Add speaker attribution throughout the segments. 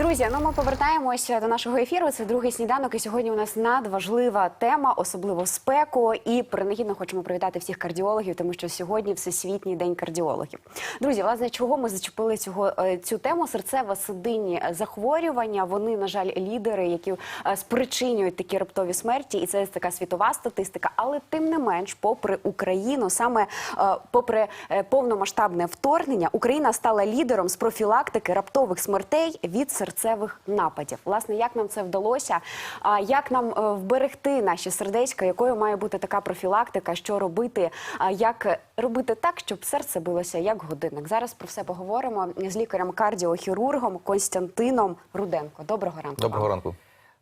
Speaker 1: Друзі, ну ми повертаємося до нашого ефіру. Це другий сніданок. І сьогодні у нас надважлива тема, особливо спеку. І принагідно хочемо привітати всіх кардіологів, тому що сьогодні всесвітній день кардіологів. Друзі, власне, чого ми зачепили цього е, цю тему? Серцево-судинні захворювання. Вони, на жаль, лідери, які е, спричинюють такі раптові смерті, і це така світова статистика. Але тим не менш, попри Україну, саме е, попри е, повномасштабне вторгнення, Україна стала лідером з профілактики раптових смертей від серцевих нападів. Власне, як нам це вдалося? А як нам е, вберегти наші сердечка? Якою має бути така профілактика? Що робити? А як робити так, щоб серце билося як годинник? Зараз про все поговоримо з лікарем-кардіохірургом Костянтином Руденко. Доброго ранку.
Speaker 2: Доброго
Speaker 1: вам.
Speaker 2: ранку.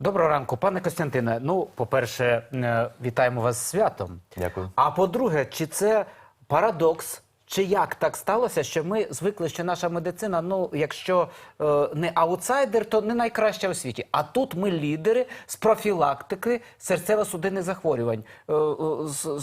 Speaker 3: Доброго ранку, пане Костянтине. Ну, по-перше, е, вітаємо вас з святом.
Speaker 2: Дякую.
Speaker 3: А по-друге, чи це парадокс? Чи як так сталося, що ми звикли, що наша медицина, ну якщо е, не аутсайдер, то не найкраща у світі. А тут ми лідери з профілактики серцево-судинних захворювань. Е, е, з-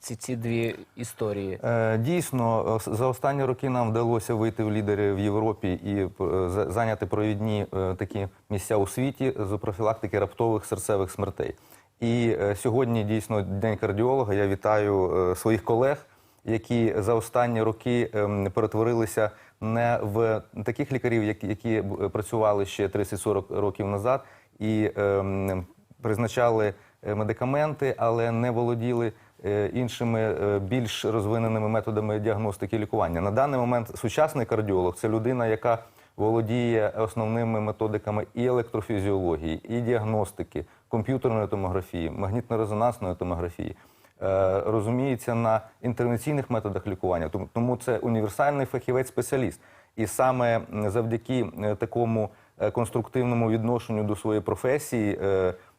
Speaker 3: ці, ці, дві історії.
Speaker 2: Дійсно, за останні роки нам вдалося вийти в лідери в Європі і е, зайняти провідні такі місця у світі з профілактики раптових серцевих смертей. І сьогодні дійсно день кардіолога. Я вітаю своїх колег, які за останні роки ем, перетворилися не в таких лікарів, які, які працювали ще 30-40 років назад, і ем, призначали е, медикаменти, але не володіли е, іншими е, більш розвиненими методами діагностики і лікування. На даний момент сучасний кардіолог це людина, яка володіє основними методиками і електрофізіології, і діагностики, комп'ютерної томографії, магнітно-резонансної томографії. Е, Розуміється на інтервенційних методах лікування, Тому- це універсальний фахівець-спеціаліст. І саме завдяки е, такому е, конструктивному відношенню до своєї професії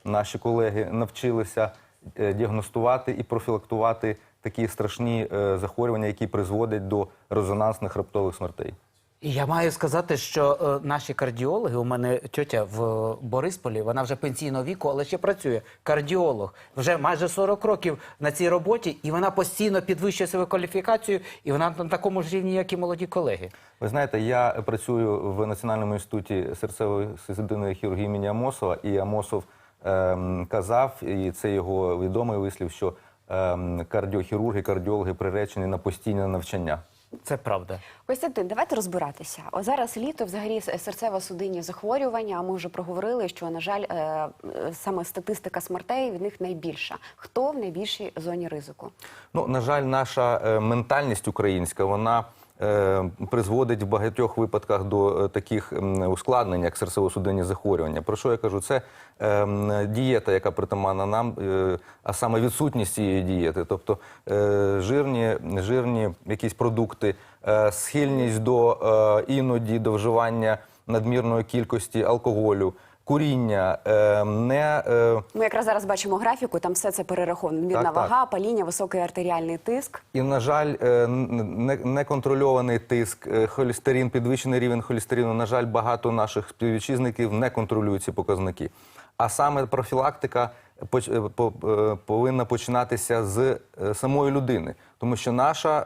Speaker 2: наші колеги навчилися діагностувати і профілактувати такі страшні захворювання, які призводять до резонансних раптових смертей.
Speaker 3: І я маю сказати, що е, наші кардіологи, у мене тьотя в Борисполі, вона вже пенсійного віку, але ще працює. Кардіолог вже майже 40 років на цій роботі, і вона постійно підвищує свою кваліфікацію, і вона на такому ж рівні, як і молоді колеги.
Speaker 2: Ви знаєте, я працюю в Національному інституті серцевої судинної хірургії імені Амосова, і Амосов ем, казав, і це його відомий вислів, що ем, кардіохірурги, кардіологи приречені на постійне навчання.
Speaker 3: Це правда.
Speaker 1: Костянтин, давайте розбиратися. О, зараз літо, взагалі, серцево-судинні захворювання. А ми вже проговорили, що на жаль, е, е, саме статистика смертей від них найбільша. Хто в найбільшій зоні ризику?
Speaker 2: Ну, на жаль, наша е, ментальність українська, вона призводить в багатьох випадках до е, таких ускладнень, як серцево-судинні захворювання. Про що я кажу? Це е, дієта, яка притаманна нам, е, а саме відсутність цієї дієти, тобто е, жирні, жирні якісь продукти, е, схильність до е, іноді до вживання надмірної кількості алкоголю. Куріння е, не е,
Speaker 1: Ми якраз зараз бачимо графіку, там все це перераховано. Мірна
Speaker 2: Так, так.
Speaker 1: вага, паління, високий артеріальний тиск.
Speaker 2: І, на жаль, е, не- неконтрольований тиск, холестерин, підвищений рівень холестерину. На жаль, багато наших співвітчизників не контролюють ці показники. А саме профілактика повинна починатися з самої людини, тому що наша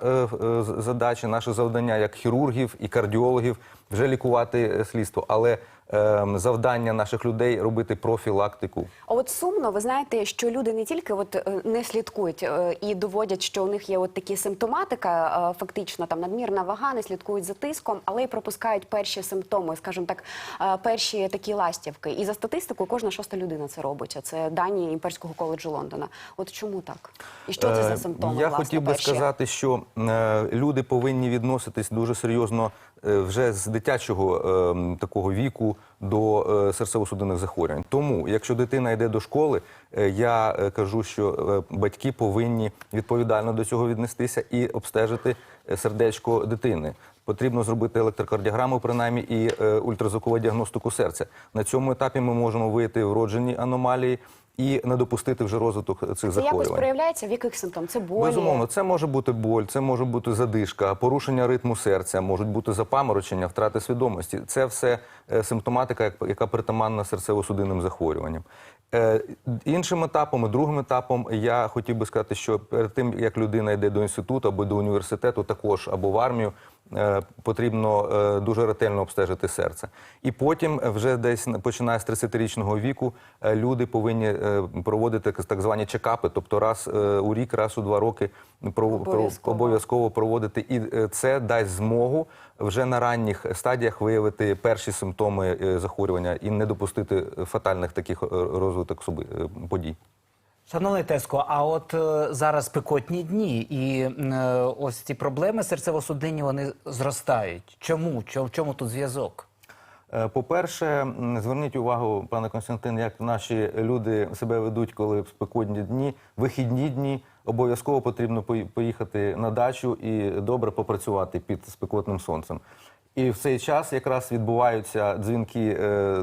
Speaker 2: задача, наше завдання як хірургів і кардіологів вже лікувати слідство, але е, завдання наших людей робити профілактику.
Speaker 1: А от сумно, ви знаєте, що люди не тільки от е, не слідкують е, і доводять, що у них є от такі симптоматика, е, фактично там надмірна вага, не слідкують за тиском, але й пропускають перші симптоми, скажімо так, е, перші такі ластівки. І за статистикою кожна шоста людина це робить. А це дані імперського коледжу Лондона. От чому так? І що це за
Speaker 2: Е,
Speaker 1: симптоми?
Speaker 2: Я
Speaker 1: власне,
Speaker 2: хотів би
Speaker 1: перші?
Speaker 2: сказати, що е, люди повинні відноситись дуже серйозно вже з дитячого е, такого віку до е, серцево-судинних захворювань. Тому, якщо дитина йде до школи, е, я е, кажу, що е, батьки повинні відповідально до цього віднестися і обстежити е, сердечко дитини. потрібно зробити електрокардіограму, принаймні, і е, ультразвукову діагностику серця. На цьому етапі ми можемо виявити вроджені аномалії і не допустити вже розвиток цих
Speaker 1: Це якось
Speaker 2: захворювань.
Speaker 1: проявляється в яких симптом? Це болі?
Speaker 2: Безумовно, це може бути боль, це може бути задишка, порушення ритму серця, можуть бути запаморочення, втрати свідомості. Це все е, симптоматика, як- яка притаманна серцево-судинним захворюванням. Е, Іншим етапом, і другим етапом, я хотів би сказати, що перед тим як людина йде до інституту або до університету, також або в армію, потрібно е, дуже ретельно обстежити серце. І потім, е, вже десь починає з 30-річного віку, е, люди повинні е, проводити так звані чекапи, тобто раз е, у рік, раз у два роки
Speaker 1: Обов'язково.
Speaker 2: обов'язково проводити. І е, це дасть змогу вже на ранніх стадіях виявити перші симптоми е, захворювання і не допустити фатальних таких е, розвиток е, подій.
Speaker 3: Шановний Теско, а от е, зараз спекотні дні, і е, ось ці проблеми серцево-судинні вони зростають. Чому? Чо- В чому тут зв'язок?
Speaker 2: Е, По-перше, зверніть увагу, пане Константин, як наші люди себе ведуть, коли спекотні дні, вихідні дні. Обов'язково потрібно пої- поїхати на дачу і добре попрацювати під спекотним сонцем. І в цей час якраз відбуваються дзвінки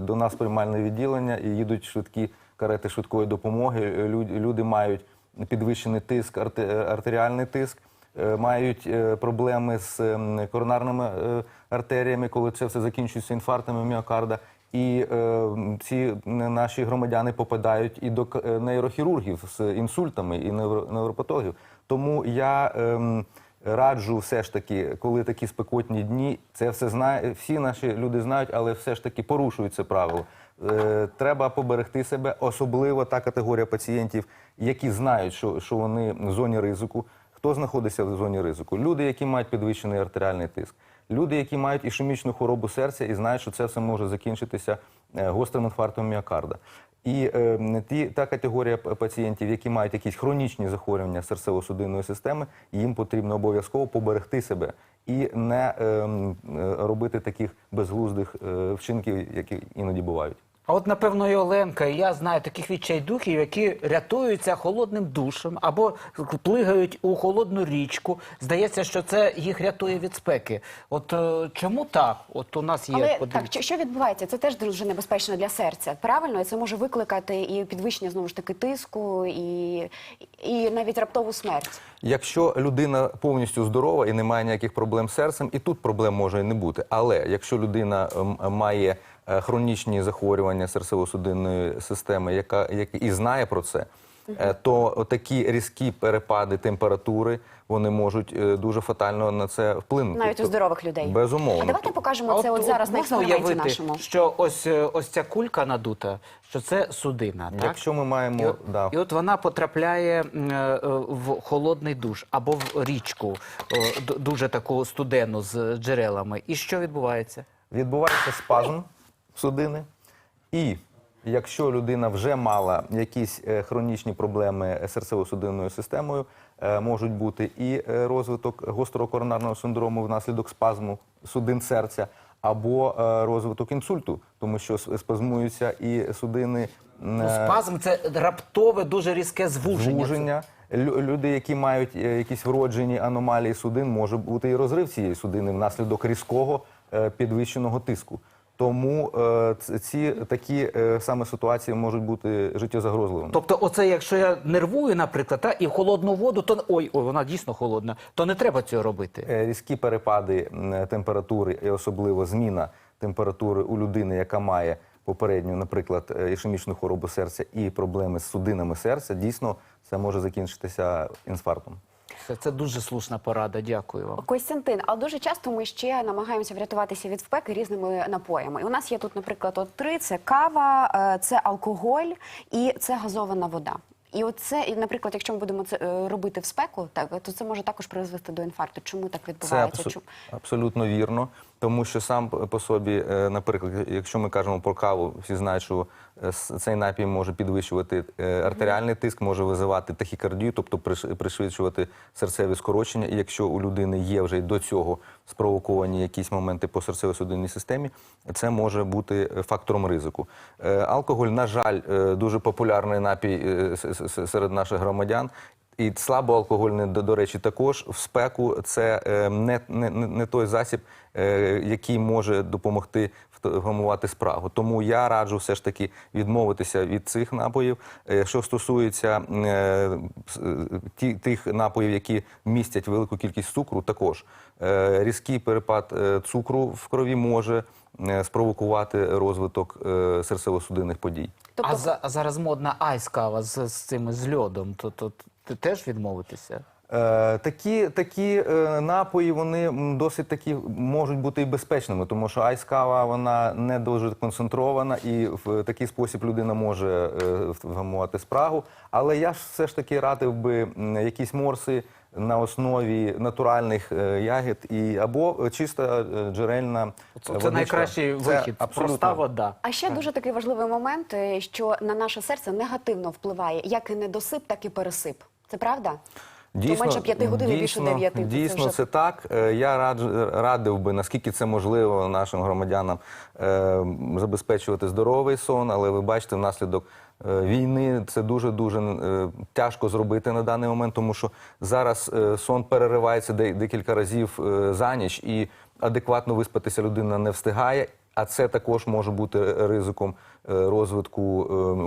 Speaker 2: до нас приймальне відділення і їдуть швидкі карети швидкої допомоги. Е, Люди мають підвищений тиск, арте- е, артеріальний тиск е, мають е, проблеми з коронарними е, артеріями, коли це все закінчується інфарктами міокарда. І е, ці наші громадяни попадають і до е, нейрохірургів з інсультами і невро- невропатологів. Тому я ем, раджу все ж таки, коли такі спекотні дні, це все знає, всі наші люди знають, але все ж таки порушують правило. Е, треба поберегти себе, особливо та категорія пацієнтів, які знають, що, що вони в зоні ризику. Хто знаходиться в зоні ризику? Люди, які мають підвищений артеріальний тиск, люди, які мають ішемічну хворобу серця і знають, що це все може закінчитися е, гострим інфарктом міокарда. І е, ті, та категорія пацієнтів, які мають якісь хронічні захворювання серцево-судинної системи, їм потрібно обов'язково поберегти себе і не е, е, робити таких безглуздих е, вчинків, які іноді бувають.
Speaker 3: А от, напевно, і Оленка, і я знаю таких відчайдухів, які рятуються холодним душем або плигають у холодну річку. Здається, що це їх рятує від спеки. От е, чому так? От у нас є
Speaker 1: Але так, що- що відбувається? Це теж дуже небезпечно для серця. Правильно, і це може викликати і підвищення знову ж таки тиску, і, і навіть раптову смерть.
Speaker 2: Якщо людина повністю здорова і не має ніяких проблем з серцем, і тут проблем може і не бути. Але якщо людина ем, має хронічні захворювання серцево-судинної системи, яка як, і знає про це, е, то такі різкі перепади температури вони можуть е, дуже фатально на це вплинути.
Speaker 1: Навіть у здорових людей.
Speaker 2: Безумовно.
Speaker 1: А давайте покажемо це от, зараз на експерименті
Speaker 3: уявити,
Speaker 1: нашому.
Speaker 3: що ось, е, ось ця кулька надута, що це судина. Так?
Speaker 2: Якщо ми маємо
Speaker 3: І от,
Speaker 2: да,
Speaker 3: і от вона потрапляє е, е, в холодний душ або в річку, е, дуже таку студену з джерелами. І що відбувається?
Speaker 2: відбувається спазм судини, і якщо людина вже мала якісь е, хронічні проблеми з серцево-судинною системою, е, можуть бути і е, розвиток гострого коронарного синдрому внаслідок спазму судин серця, або розвиток інсульту, тому що спазмуються і судини.
Speaker 3: Ну, спазм це раптове, дуже різке звуження.
Speaker 2: звуження. Люди, які мають якісь вроджені аномалії судин, може бути і розрив цієї судини внаслідок різкого підвищеного тиску. Тому е, ці такі е, саме ситуації можуть бути життєзагрозливими.
Speaker 3: Тобто, оце, якщо я нервую, наприклад, та, і в холодну воду, то ой, ой, вона дійсно холодна, то не треба цього робити.
Speaker 2: Е, Різкі перепади температури і особливо зміна температури у людини, яка має попередню, наприклад, ішемічну хворобу серця і проблеми з судинами серця, дійсно це може закінчитися інфарктом.
Speaker 3: Це, це дуже слушна порада. Дякую вам.
Speaker 1: Костянтин, але дуже часто ми ще намагаємося врятуватися від спеки різними напоями. І у нас є тут, наприклад, от три: це кава, е, це алкоголь і це газована вода. І оце, і, наприклад, якщо ми будемо це е, робити в спеку, так то це може також призвести до інфаркту. Чому так
Speaker 2: Це
Speaker 1: відбувається?
Speaker 2: абсо-
Speaker 1: Чому?
Speaker 2: абсолютно вірно, тому що сам по собі, е, наприклад, якщо ми кажемо про каву, всі знають, що е, цей напій може підвищувати е, артеріальний тиск, може визивати тахікардію, тобто пришвидшувати серцеві скорочення. І якщо у людини є вже й до цього спровоковані якісь моменти по серцево-судинній системі, це може бути фактором ризику. Алкоголь, на жаль, дуже популярний напій серед наших громадян. І слабоалкогольне, до, до речі, також в спеку це е, не, не, не той засіб, е, який може допомогти вгамувати спрагу. Тому я раджу все ж таки відмовитися від цих напоїв. Е, Що стосується е, е, ті, тих напоїв, які містять велику кількість цукру, також е, різкий перепад е, цукру в крові може е, спровокувати розвиток е, серцево-судинних подій.
Speaker 1: Тобто
Speaker 3: А, за, а зараз модна айс-кава з, з цими з льодом. То, то, теж відмовитися?
Speaker 2: Е, Такі, такі е, напої вони м, досить такі можуть бути і безпечними, тому що айскава вона не дуже концентрована, і в такий спосіб людина може е, вгамувати спрагу. Але я ж все ж таки радив би м, якісь морси на основі натуральних е, ягід і або чиста е, джерельна
Speaker 3: Це, це
Speaker 2: водичка.
Speaker 3: найкращий
Speaker 2: Це
Speaker 3: вихід.
Speaker 2: абсолютно.
Speaker 3: Проста вода.
Speaker 1: А ще дуже такий важливий момент, е, що на наше серце негативно впливає як і недосип, так і пересип. Це правда? То менше п'яти годин і більше
Speaker 2: дійсно,
Speaker 1: дев'яти. це
Speaker 2: Дійсно,
Speaker 1: вже-
Speaker 2: це так. Е, Я радж- радив би, наскільки це можливо нашим громадянам е, забезпечувати здоровий сон, але ви бачите, внаслідок е, війни це дуже дуже е, тяжко зробити на даний момент, тому що зараз е, сон переривається де- декілька разів е, за ніч, і адекватно виспатися людина не встигає. А це також може бути ризиком розвитку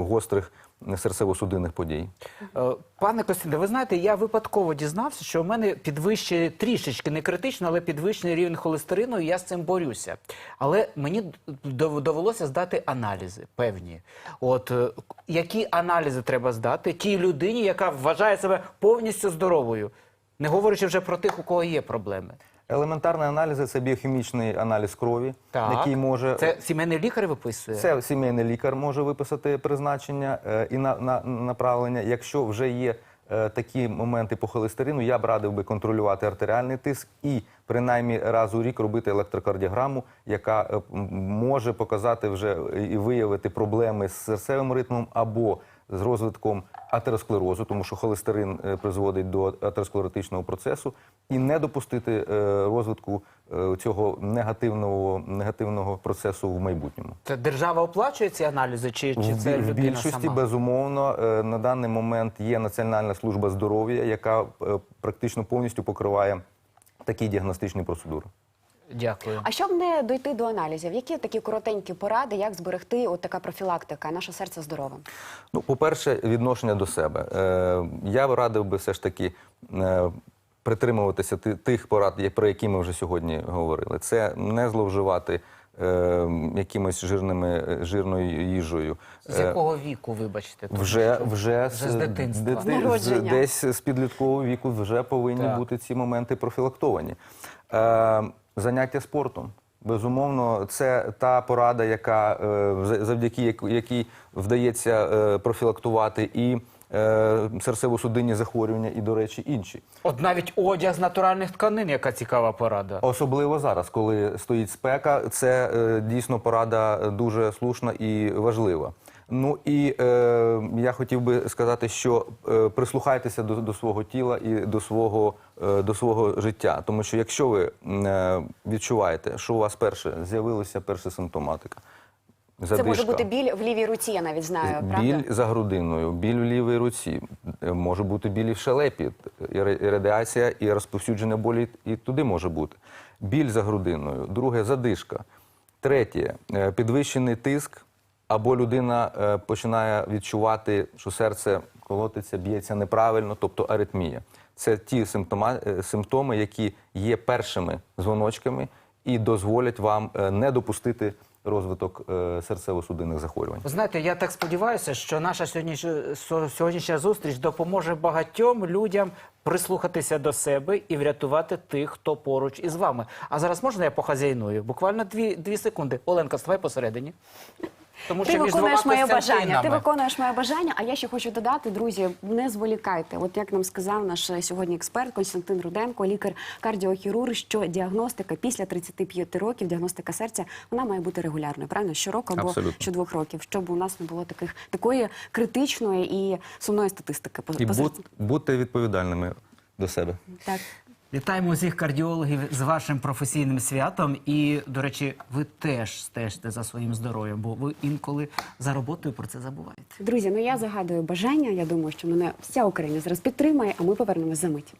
Speaker 2: гострих серцево-судинних подій.
Speaker 3: Е, Пане Костянтине, ви знаєте, я випадково дізнався, що в мене підвищений трішечки не критично, але підвищений рівень холестерину, і я з цим борюся. Але мені довелося здати аналізи певні. От е, які аналізи треба здати тій людині, яка вважає себе повністю здоровою, не говорячи вже про тих, у кого є проблеми.
Speaker 2: Елементарні аналізи це біохімічний аналіз крові,
Speaker 3: Так.
Speaker 2: який може
Speaker 3: Це сімейний лікар виписує?
Speaker 2: це сімейний лікар може виписати призначення е, і на, на направлення. Якщо вже є е, такі моменти по холестерину, я б радив би контролювати артеріальний тиск і принаймні раз у рік робити електрокардіограму, яка е, м, може показати вже і виявити проблеми з серцевим ритмом або з розвитком атеросклерозу, тому що холестерин е, призводить до атеросклеротичного процесу, і не допустити е, розвитку е, цього негативного, негативного процесу в майбутньому.
Speaker 3: Це держава оплачує ці аналізи, чи, чи це
Speaker 2: бі- в більшості,
Speaker 3: сама?
Speaker 2: безумовно, на даний момент є Національна служба здоров'я, яка практично повністю покриває такі діагностичні процедури.
Speaker 3: Дякую.
Speaker 1: А щоб не дойти до аналізів, які такі коротенькі поради, як зберегти от така профілактика, наше серце здоровим?
Speaker 2: Ну, по-перше, відношення до себе. Е, я б радив би все ж таки е, притримуватися тих порад, про які ми вже сьогодні говорили. Це не зловживати е, якимось жирними, жирною їжею.
Speaker 3: З
Speaker 2: Е,
Speaker 3: якого віку, вибачте? тому
Speaker 2: Вже,
Speaker 3: що-
Speaker 2: вже,
Speaker 3: вже з дитинства.
Speaker 2: дити-
Speaker 1: З народження.
Speaker 2: з- десь з підліткового віку вже повинні
Speaker 3: Так.
Speaker 2: бути ці моменти профілактовані. Е, заняття спортом. Безумовно, це та порада, яка е, завдяки якій вдається е, профілактувати і е, серцево-судинні захворювання, і, до речі, інші.
Speaker 3: От навіть одяг з натуральних тканин, яка цікава порада.
Speaker 2: Особливо зараз, коли стоїть спека, це дійсно порада дуже слушна і важлива. Ну і е, я хотів би сказати, що е, прислухайтеся до, до свого тіла і до свого, е, до свого життя. Тому що якщо ви е, відчуваєте, що у вас перше з'явилася перша симптоматика,
Speaker 1: Це може бути біль в лівій руці, я навіть знаю, правда?
Speaker 2: Біль за грудиною, біль в лівій руці, е, може бути біль в шелепі, і і радіація, і розповсюдження болі і туди може бути. Біль за грудиною, друге задишка. Третє е, підвищений тиск, або людина е, починає відчувати, що серце колотиться, б'ється неправильно, тобто аритмія. Це ті симптома, е, симптоми, які є першими дзвоночками і дозволять вам е, не допустити розвиток серцево-судинних захворювань.
Speaker 3: Знаєте, я так сподіваюся, що наша сьогоднішня, сьогоднішня зустріч допоможе багатьом людям прислухатися до себе і врятувати тих, хто поруч із вами. А зараз можна я похазяйную? Буквально дві, дві секунди. Оленка, ставай посередині. Тому
Speaker 1: Ти
Speaker 3: між
Speaker 1: виконуєш моє бажання. Ти виконуєш моє бажання. А я ще хочу додати, друзі, не зволікайте. От як нам сказав наш е, сьогодні експерт Константин Руденко, лікар-кардіохірург, що діагностика після 35 років, діагностика серця, вона має бути регулярною. Правильно, щороку або
Speaker 2: Абсолютно.
Speaker 1: щодвох років, щоб у нас не було таких такої критичної і сумної статистики.
Speaker 2: І будьте відповідальними до себе.
Speaker 1: Так.
Speaker 3: Вітаємо усіх кардіологів з вашим професійним святом. І, до речі, ви теж стежте за своїм здоров'ям, бо ви інколи за роботою про це забуваєте.
Speaker 1: Друзі, ну я загадую бажання. Я думаю, що мене вся Україна зараз підтримає, а ми повернемось за мить.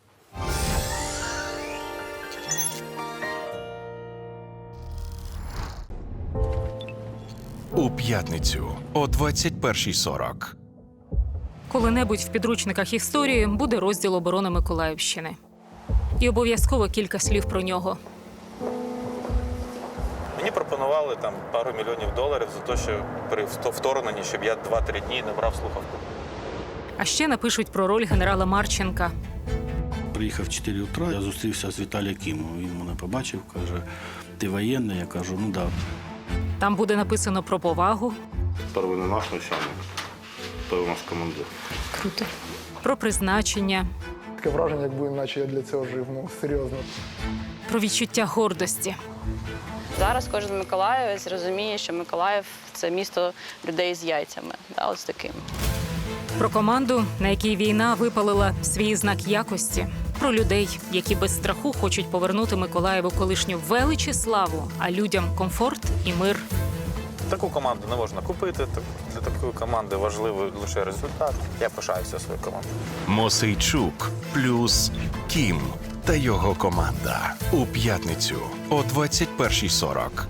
Speaker 4: У п'ятницю о 21.40.
Speaker 5: Коли-небудь в підручниках історії буде розділ оборони Миколаївщини. І обов'язково кілька слів про нього.
Speaker 6: Мені пропонували там пару мільйонів доларів за те, що при вторгненні, щоб я 2-3 дні не брав слухавку.
Speaker 5: А ще напишуть про роль генерала Марченка.
Speaker 7: Приїхав в 4 утра, я зустрівся з Віталієм Кімом. Він мене побачив, каже, ти воєнний? Я кажу, ну так. Да.
Speaker 5: Там буде написано про повагу,
Speaker 7: Перший не наш начальник, той у нас командир.
Speaker 5: круто, про призначення,
Speaker 8: Таке враження, якби наче я для цього жив. Ну серйозно.
Speaker 5: про відчуття гордості.
Speaker 9: Зараз кожен миколаївець розуміє, що Миколаїв це місто людей з яйцями, да, от з такими.
Speaker 5: Про команду, на якій війна випалила свій знак якості, про людей, які без страху хочуть повернути Миколаєву колишню велич і славу, а людям комфорт і мир.
Speaker 6: Таку команду не можна купити. так- Для такої команди важливий лише результат. Я пишаюся своєю командою.
Speaker 4: Мосейчук плюс Кім та його команда. У п'ятницю о 21.40.